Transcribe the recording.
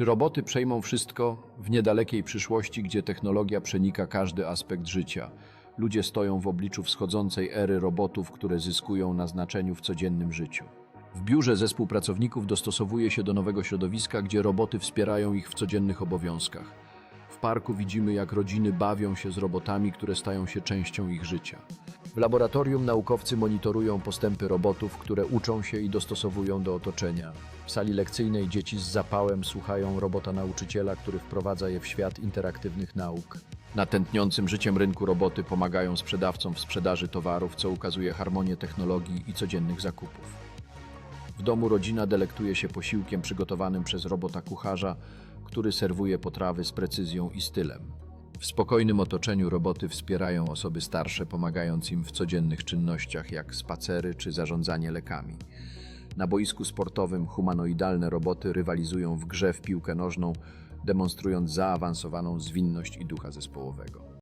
Czy roboty przejmą wszystko w niedalekiej przyszłości, gdzie technologia przenika każdy aspekt życia? Ludzie stoją w obliczu wschodzącej ery robotów, które zyskują na znaczeniu w codziennym życiu. W biurze zespół pracowników dostosowuje się do nowego środowiska, gdzie roboty wspierają ich w codziennych obowiązkach. W parku widzimy, jak rodziny bawią się z robotami, które stają się częścią ich życia. W laboratorium naukowcy monitorują postępy robotów, które uczą się i dostosowują do otoczenia. W sali lekcyjnej dzieci z zapałem słuchają robota nauczyciela, który wprowadza je w świat interaktywnych nauk. Na tętniącym życiem rynku roboty pomagają sprzedawcom w sprzedaży towarów, co ukazuje harmonię technologii i codziennych zakupów. W domu rodzina delektuje się posiłkiem przygotowanym przez robota kucharza, który serwuje potrawy z precyzją i stylem. W spokojnym otoczeniu roboty wspierają osoby starsze, pomagając im w codziennych czynnościach jak spacery czy zarządzanie lekami. Na boisku sportowym humanoidalne roboty rywalizują w grze w piłkę nożną, demonstrując zaawansowaną zwinność i ducha zespołowego.